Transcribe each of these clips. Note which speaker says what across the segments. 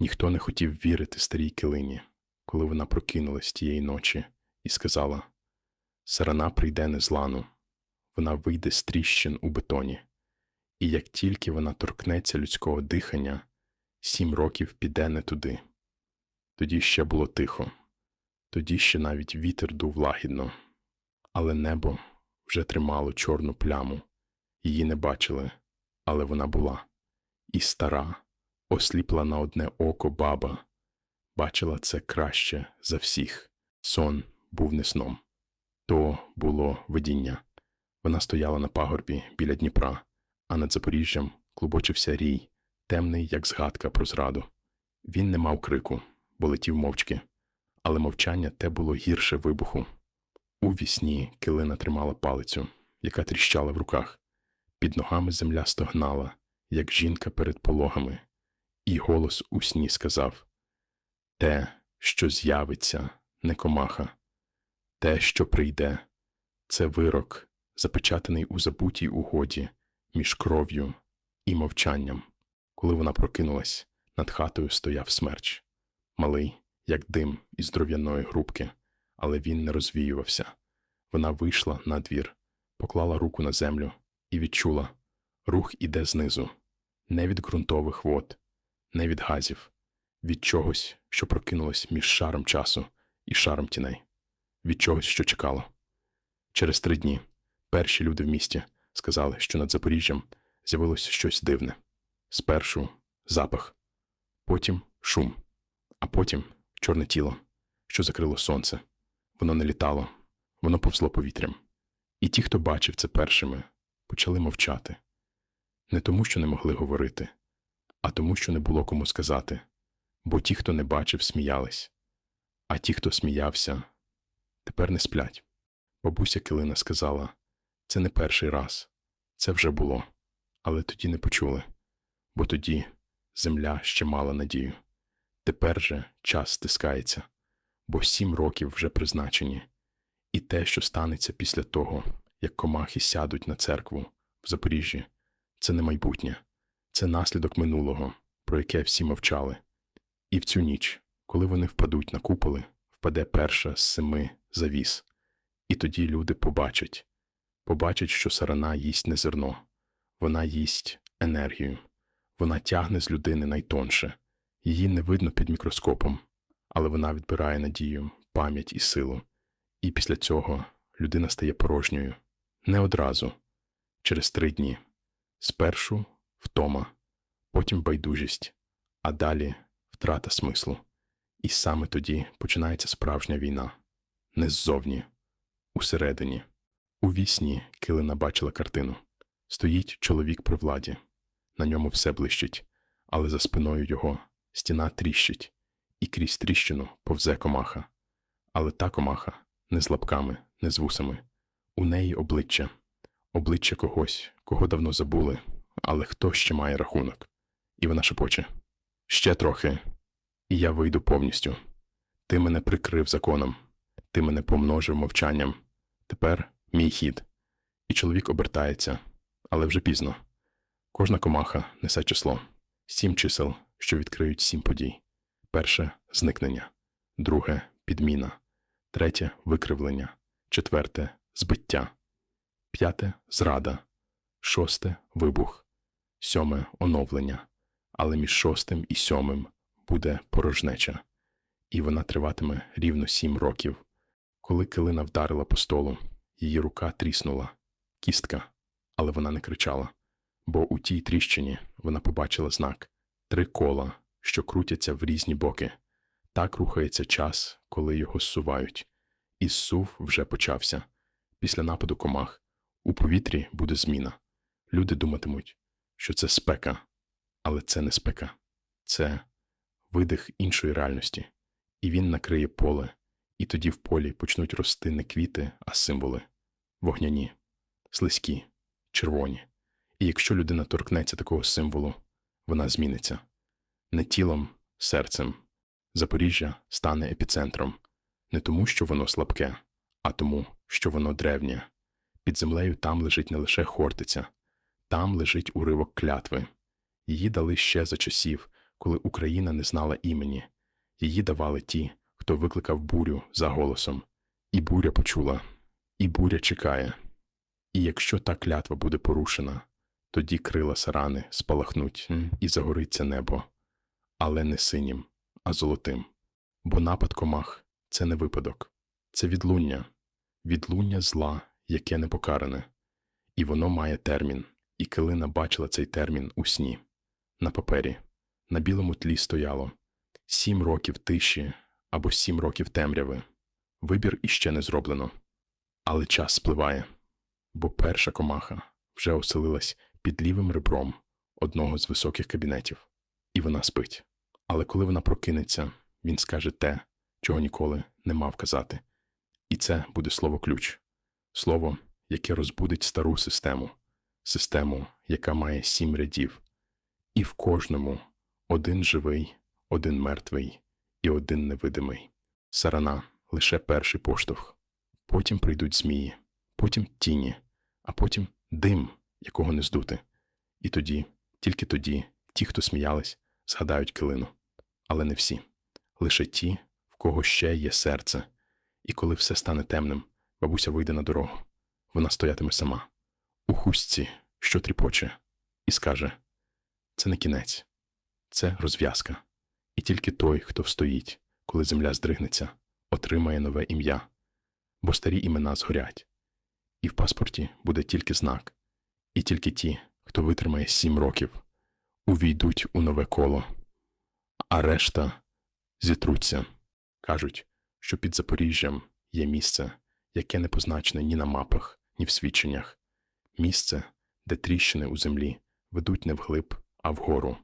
Speaker 1: Ніхто не хотів вірити старій килині, коли вона прокинулась тієї ночі і сказала: Сарана прийде незлану, вона вийде з тріщин у бетоні, і як тільки вона торкнеться людського дихання, сім років піде не туди. Тоді ще було тихо, тоді ще навіть вітер дув лагідно, але небо вже тримало чорну пляму, її не бачили, але вона була, і стара, осліпла на одне око баба, бачила це краще за всіх. Сон був не сном. То було видіння. Вона стояла на пагорбі біля Дніпра, а над Запоріжжям клубочився рій, темний, як згадка про зраду. Він не мав крику, бо летів мовчки, але мовчання те було гірше вибуху. У вісні килина тримала палицю, яка тріщала в руках. Під ногами земля стогнала, як жінка перед пологами, і голос у сні сказав Те, що з'явиться, не комаха, те, що прийде, це вирок, запечатаний у забутій угоді між кров'ю і мовчанням. Коли вона прокинулась, над хатою стояв смерч, малий, як дим із дров'яної грубки, але він не розвіювався. Вона вийшла на двір, поклала руку на землю і відчула рух іде знизу, не від ґрунтових вод, не від газів, від чогось, що прокинулось між шаром часу і шаром тіней, від чогось, що чекало. Через три дні перші люди в місті сказали, що над Запоріжжям з'явилося щось дивне. Спершу запах, потім шум, а потім чорне тіло, що закрило сонце. Воно не літало, воно повзло повітрям. І ті, хто бачив це першими, почали мовчати. Не тому, що не могли говорити, а тому, що не було кому сказати. Бо ті, хто не бачив, сміялись, а ті, хто сміявся, тепер не сплять. Бабуся Килина сказала це не перший раз, це вже було, але тоді не почули, бо тоді земля ще мала надію. Тепер же час стискається, бо сім років вже призначені, і те, що станеться після того, як комахи сядуть на церкву в Запоріжжі, це не майбутнє, це наслідок минулого, про яке всі мовчали. І в цю ніч, коли вони впадуть на куполи, впаде перша з семи завіс. І тоді люди побачать, побачать, що сарана їсть не зерно, вона їсть енергію, вона тягне з людини найтонше, її не видно під мікроскопом, але вона відбирає надію, пам'ять і силу. І після цього людина стає порожньою. Не одразу, через три дні. Спершу втома, потім байдужість, а далі втрата смислу. І саме тоді починається справжня війна. Не ззовні, усередині. У вісні Килина бачила картину. Стоїть чоловік при владі. На ньому все блищить, але за спиною його стіна тріщить, і крізь тріщину повзе комаха. Але та комаха не з лапками, не з вусами. У неї обличчя, обличчя когось, кого давно забули, але хто ще має рахунок. І вона шепоче ще трохи, і я вийду повністю. Ти мене прикрив законом, ти мене помножив мовчанням. Тепер мій хід. І чоловік обертається, але вже пізно. Кожна комаха несе число сім чисел, що відкриють сім подій. Перше зникнення, друге підміна, третє викривлення, четверте збиття, п'яте зрада, шосте вибух, сьоме оновлення, але між шостим і сьомим буде порожнеча, і вона триватиме рівно сім років. Коли килина вдарила по столу, її рука тріснула, кістка, але вона не кричала, бо у тій тріщині вона побачила знак три кола, що крутяться в різні боки. Так рухається час, коли його зсувають. І зсув вже почався. Після нападу комах у повітрі буде зміна. Люди думатимуть, що це спека, але це не спека, це видих іншої реальності, і він накриє поле, і тоді в полі почнуть рости не квіти, а символи. Вогняні, слизькі, червоні. І якщо людина торкнеться такого символу, вона зміниться. Не тілом, серцем. Запоріжжя стане епіцентром. Не тому, що воно слабке, а тому, що воно древнє. Під землею там лежить не лише хортиця, там лежить уривок клятви. Її дали ще за часів, коли Україна не знала імені. Її давали ті, хто викликав бурю за голосом. І буря почула, і буря чекає. І якщо та клятва буде порушена, тоді крила сарани спалахнуть і загориться небо, але не синім, а золотим. Бо напад комах це не випадок, це відлуння, відлуння зла, яке не покаране. І воно має термін, і Килина бачила цей термін у сні. На папері, на білому тлі стояло сім років тиші або сім років темряви. Вибір іще не зроблено. Але час спливає, бо перша комаха вже оселилась під лівим ребром одного з високих кабінетів, і вона спить. Але коли вона прокинеться, він скаже те, чого ніколи не мав казати. І це буде слово ключ, слово, яке розбудить стару систему, систему, яка має сім рядів, і в кожному один живий, один мертвий і один невидимий. Сарана лише перший поштовх. Потім прийдуть змії, потім тіні, а потім дим, якого не здути. І тоді, тільки тоді, ті, хто сміялись, згадають килину. Але не всі. Лише ті, в кого ще є серце. І коли все стане темним, бабуся вийде на дорогу. Вона стоятиме сама, у хустці, що тріпоче, і скаже: Це не кінець, це розв'язка. І тільки той, хто встоїть, коли земля здригнеться, отримає нове ім'я, бо старі імена згорять. І в паспорті буде тільки знак, і тільки ті, хто витримає сім років, увійдуть у нове коло, а решта зітруться. Кажуть, що під Запоріжжям є місце, яке не позначене ні на мапах, ні в свідченнях, місце, де тріщини у землі ведуть не вглиб, а вгору.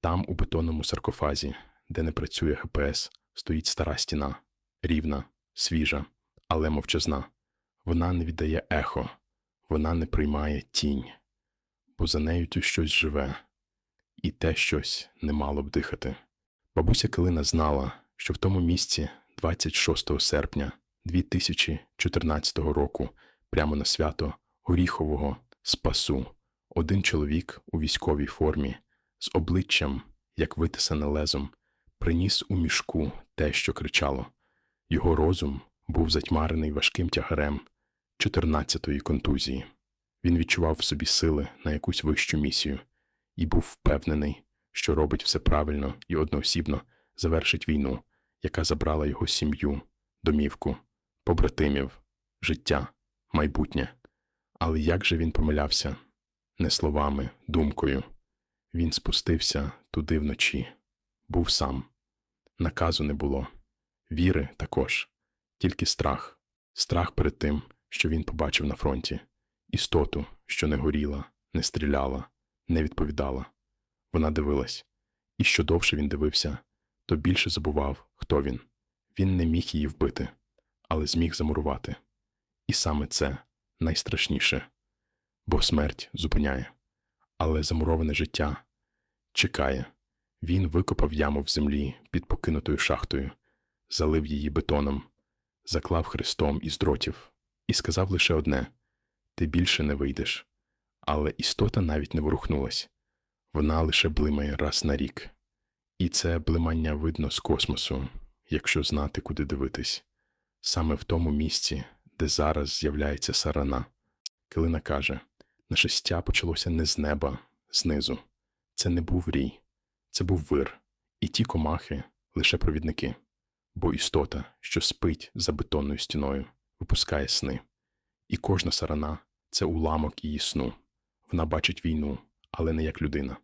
Speaker 1: Там, у бетонному саркофазі, де не працює ГПС, стоїть стара стіна, рівна, свіжа, але мовчазна. Вона не віддає ехо, вона не приймає тінь, бо за нею тут щось живе, і те щось не мало б дихати. Бабуся Килина знала, що в тому місці 26 серпня 2014 року, прямо на свято Горіхового Спасу, один чоловік у військовій формі з обличчям, як витисане лезом, приніс у мішку те, що кричало. Його розум був затьмарений важким тягарем 14-ї контузії. Він відчував в собі сили на якусь вищу місію і був впевнений, що робить все правильно і одноосібно завершить війну, яка забрала його сім'ю, домівку, побратимів, життя, майбутнє. Але як же він помилявся? Не словами, думкою. Він спустився туди вночі, був сам. Наказу не було, віри також, тільки страх, страх перед тим, що він побачив на фронті, істоту, що не горіла, не стріляла, не відповідала. Вона дивилась, і що довше він дивився, то більше забував, хто він. Він не міг її вбити, але зміг замурувати. І саме це найстрашніше, бо смерть зупиняє, але замуроване життя чекає. Він викопав яму в землі під покинутою шахтою, залив її бетоном, заклав хрестом із дротів і сказав лише одне ти більше не вийдеш. Але істота навіть не ворухнулась вона лише блимає раз на рік. І це блимання видно з космосу, якщо знати, куди дивитись, саме в тому місці, де зараз з'являється сарана. Килина каже наше стя почалося не з неба, знизу. Це не був рій, це був вир, і ті комахи лише провідники, бо істота, що спить за бетонною стіною, випускає сни. І кожна сарана це уламок її сну. Вона бачить війну, але не як людина.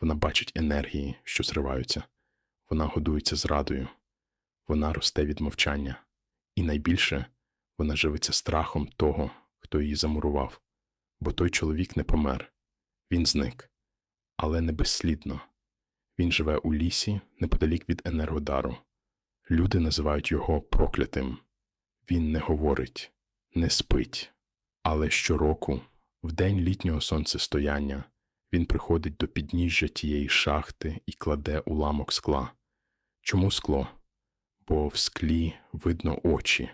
Speaker 1: Вона бачить енергії, що зриваються. Вона годується зрадою. Вона росте від мовчання. І найбільше вона живиться страхом того, хто її замурував. Бо той чоловік не помер. Він зник. Але не безслідно. Він живе у лісі неподалік від енергодару. Люди називають його проклятим. Він не говорить, не спить. Але щороку, в день літнього сонцестояння, він приходить до підніжжя тієї шахти і кладе уламок скла. Чому скло? Бо в склі видно очі,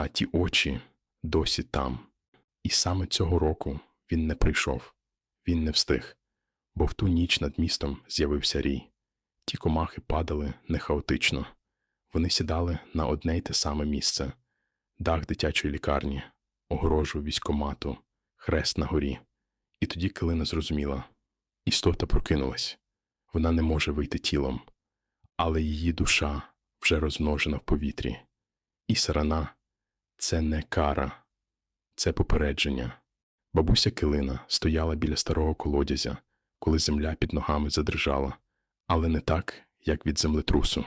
Speaker 1: а ті очі досі там. І саме цього року він не прийшов, він не встиг, бо в ту ніч над містом з'явився рій. ті комахи падали не хаотично. Вони сідали на одне й те саме місце дах дитячої лікарні, огорожу військомату, хрест на горі. І тоді Килина зрозуміла істота прокинулась. Вона не може вийти тілом, але її душа вже розмножена в повітрі. І сарана це не кара, це попередження. Бабуся Килина стояла біля старого колодязя, коли земля під ногами задрижала, але не так, як від землетрусу.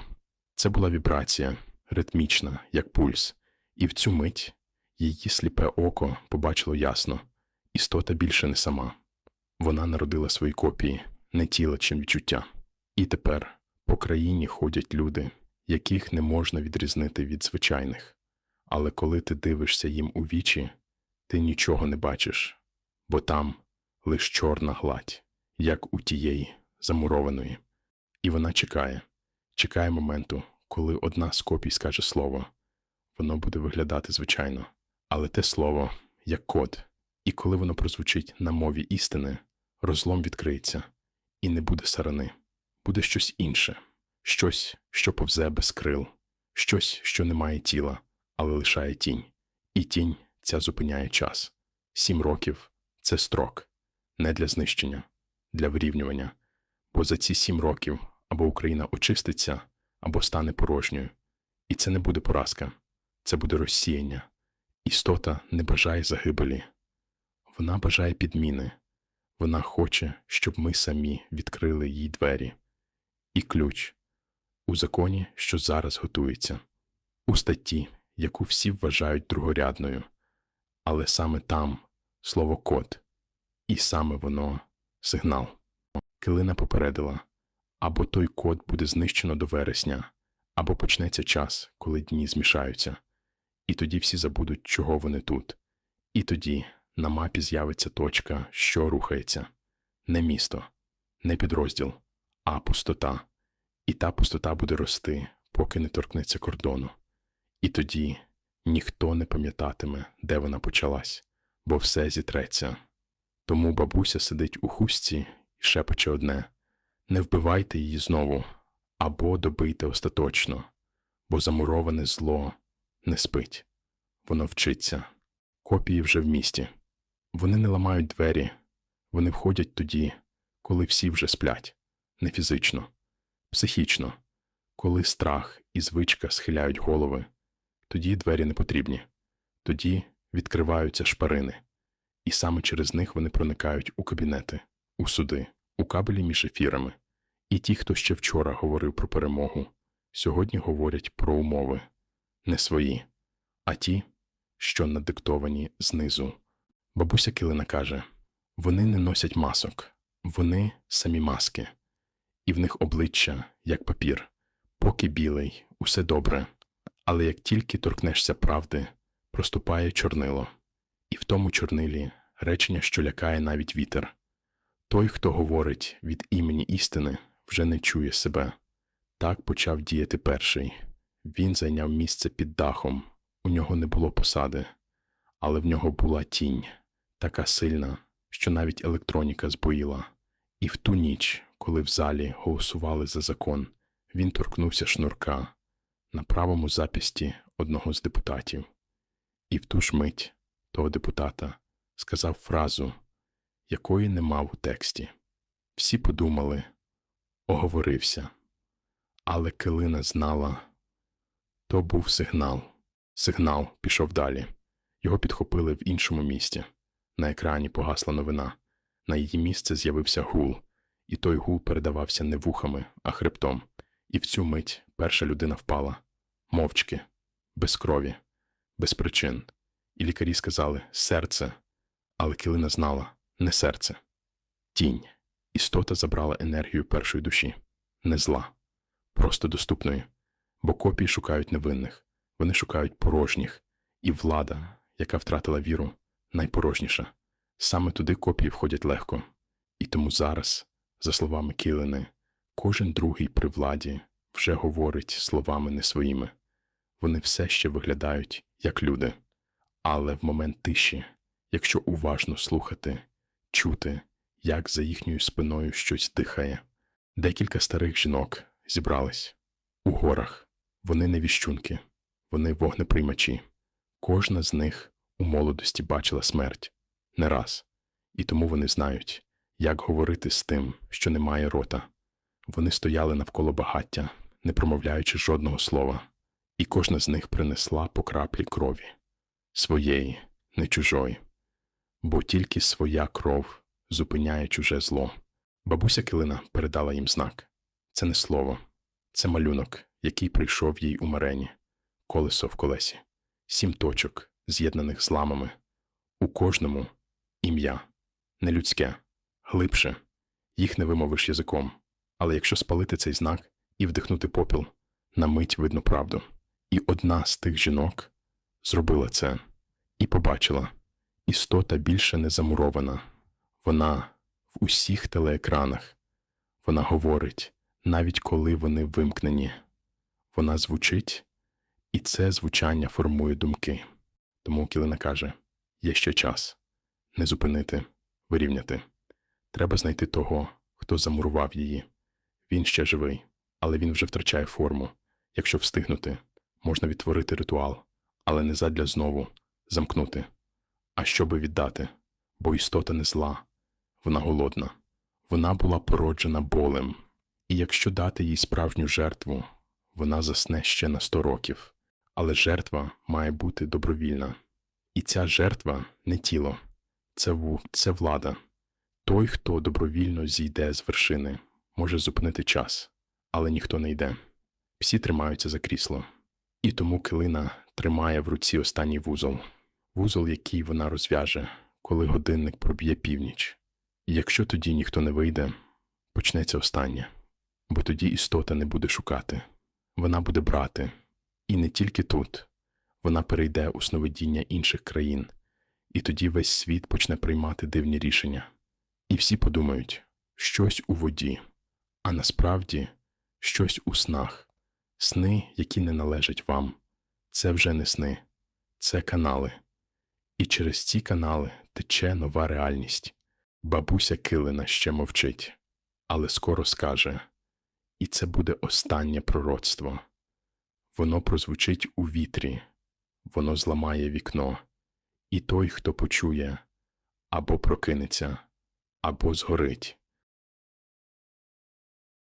Speaker 1: Це була вібрація, ритмічна, як пульс, і в цю мить її сліпе око побачило ясно істота більше не сама. Вона народила свої копії, не тіла, чим відчуття. І тепер по країні ходять люди, яких не можна відрізнити від звичайних. Але коли ти дивишся їм у вічі, ти нічого не бачиш, бо там лиш чорна гладь, як у тієї замурованої. І вона чекає, чекає моменту, коли одна з копій скаже слово. Воно буде виглядати звичайно, але те слово як код, і коли воно прозвучить на мові істини, розлом відкриється, і не буде сарани, буде щось інше, щось, що повзе без крил, щось, що не має тіла, але лишає тінь. І тінь ця зупиняє час. Сім років це строк, не для знищення, для вирівнювання. Бо за ці сім років або Україна очиститься, або стане порожньою. І це не буде поразка, це буде розсіяння. Істота не бажає загибелі, вона бажає підміни. Вона хоче, щоб ми самі відкрили їй двері. І ключ у законі, що зараз готується, у статті, яку всі вважають другорядною, але саме там слово код, і саме воно сигнал. Килина попередила або той код буде знищено до вересня, або почнеться час, коли дні змішаються, і тоді всі забудуть, чого вони тут. І тоді на мапі з'явиться точка, що рухається не місто, не підрозділ, а пустота. І та пустота буде рости, поки не торкнеться кордону. І тоді ніхто не пам'ятатиме, де вона почалась, бо все зітреться. Тому бабуся сидить у хустці і шепоче одне не вбивайте її знову або добийте остаточно, бо замуроване зло не спить, воно вчиться. Копії вже в місті. Вони не ламають двері, вони входять тоді, коли всі вже сплять, не фізично, психічно, коли страх і звичка схиляють голови, тоді двері не потрібні, тоді відкриваються шпарини, і саме через них вони проникають у кабінети, у суди, у кабелі між ефірами. І ті, хто ще вчора говорив про перемогу, сьогодні говорять про умови. Не свої, а ті, що надиктовані знизу. Бабуся Килина каже вони не носять масок, вони самі маски, і в них обличчя, як папір, поки білий, усе добре, але як тільки торкнешся правди, проступає чорнило, і в тому чорнилі речення, що лякає навіть вітер. Той, хто говорить від імені істини, вже не чує себе. Так почав діяти перший. Він зайняв місце під дахом, у нього не було посади, але в нього була тінь, така сильна, що навіть електроніка збоїла. І в ту ніч, коли в залі голосували за закон, він торкнувся шнурка на правому запісті одного з депутатів. І в ту ж мить того депутата сказав фразу, якої не мав у тексті. Всі подумали, оговорився. Але Килина знала то був сигнал. Сигнал пішов далі. Його підхопили в іншому місті. На екрані погасла новина. На її місце з'явився гул, і той гул передавався не вухами, а хребтом. І в цю мить перша людина впала. Мовчки, без крові, без причин. І лікарі сказали серце, але Килина знала не серце, тінь. Істота забрала енергію першої душі, не зла, просто доступної, бо копії шукають невинних, вони шукають порожніх, і влада, яка втратила віру, найпорожніша. Саме туди копії входять легко. І тому зараз, за словами Кілини, кожен другий при владі вже говорить словами не своїми. Вони все ще виглядають як люди. Але в момент тиші, якщо уважно слухати, чути, як за їхньою спиною щось дихає. Декілька старих жінок, зібрались. У горах. Вони не віщунки, вони вогнеприймачі. Кожна з них у молодості бачила смерть не раз, і тому вони знають, як говорити з тим, що не має рота. Вони стояли навколо багаття, не промовляючи жодного слова, і кожна з них принесла по краплі крові. Своєї, не чужої, бо тільки своя кров зупиняє чуже зло. Бабуся Килина передала їм знак. Це не слово, це малюнок, який прийшов їй у марені, колесо в колесі, сім точок, з'єднаних зламами. У кожному ім'я, не людське, глибше, їх не вимовиш язиком. Але якщо спалити цей знак і вдихнути попіл, на мить видно правду. І одна з тих жінок зробила це і побачила істота більше не замурована. Вона в усіх телеекранах. Вона говорить, навіть коли вони вимкнені. Вона звучить, і це звучання формує думки. Тому Кілина каже: є ще час не зупинити, вирівняти. Треба знайти того, хто замурував її. Він ще живий, але він вже втрачає форму. Якщо встигнути, можна відтворити ритуал, але не задля знову замкнути. А щоби віддати, бо істота не зла, вона голодна. Вона була породжена болем, і якщо дати їй справжню жертву, вона засне ще на сто років. Але жертва має бути добровільна. І ця жертва не тіло, це, ву- це влада. Той, хто добровільно зійде з вершини, може зупинити час, але ніхто не йде. Всі тримаються за крісло. І тому килина тримає в руці останній вузол, вузол, який вона розв'яже, коли годинник проб'є північ. І якщо тоді ніхто не вийде, почнеться останнє, бо тоді істота не буде шукати, вона буде брати. І не тільки тут, вона перейде у сновидіння інших країн, і тоді весь світ почне приймати дивні рішення. І всі подумають щось у воді, а насправді щось у снах, сни, які не належать вам. Це вже не сни, це канали. І через ці канали тече нова реальність. Бабуся Килина ще мовчить, але скоро скаже, і це буде останнє пророцтво. Воно прозвучить у вітрі, воно зламає вікно, і той, хто почує, або прокинеться, або згорить.